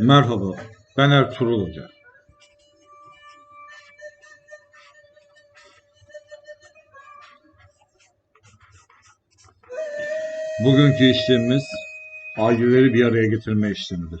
Merhaba, ben Ertuğrul Hoca. Bugünkü işlemimiz aileleri bir araya getirme işlemidir.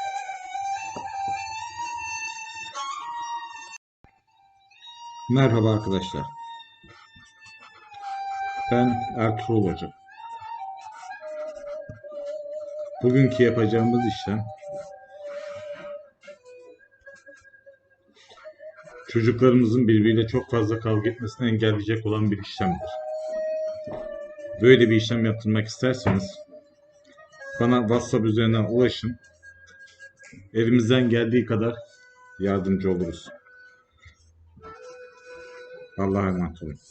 Merhaba arkadaşlar. Ben Ertuğrul Hoca. Bugünkü yapacağımız işlem çocuklarımızın birbiriyle çok fazla kavga etmesini engelleyecek olan bir işlemdir. Böyle bir işlem yaptırmak isterseniz bana WhatsApp üzerinden ulaşın. Elimizden geldiği kadar yardımcı oluruz. Allah মাহফুজ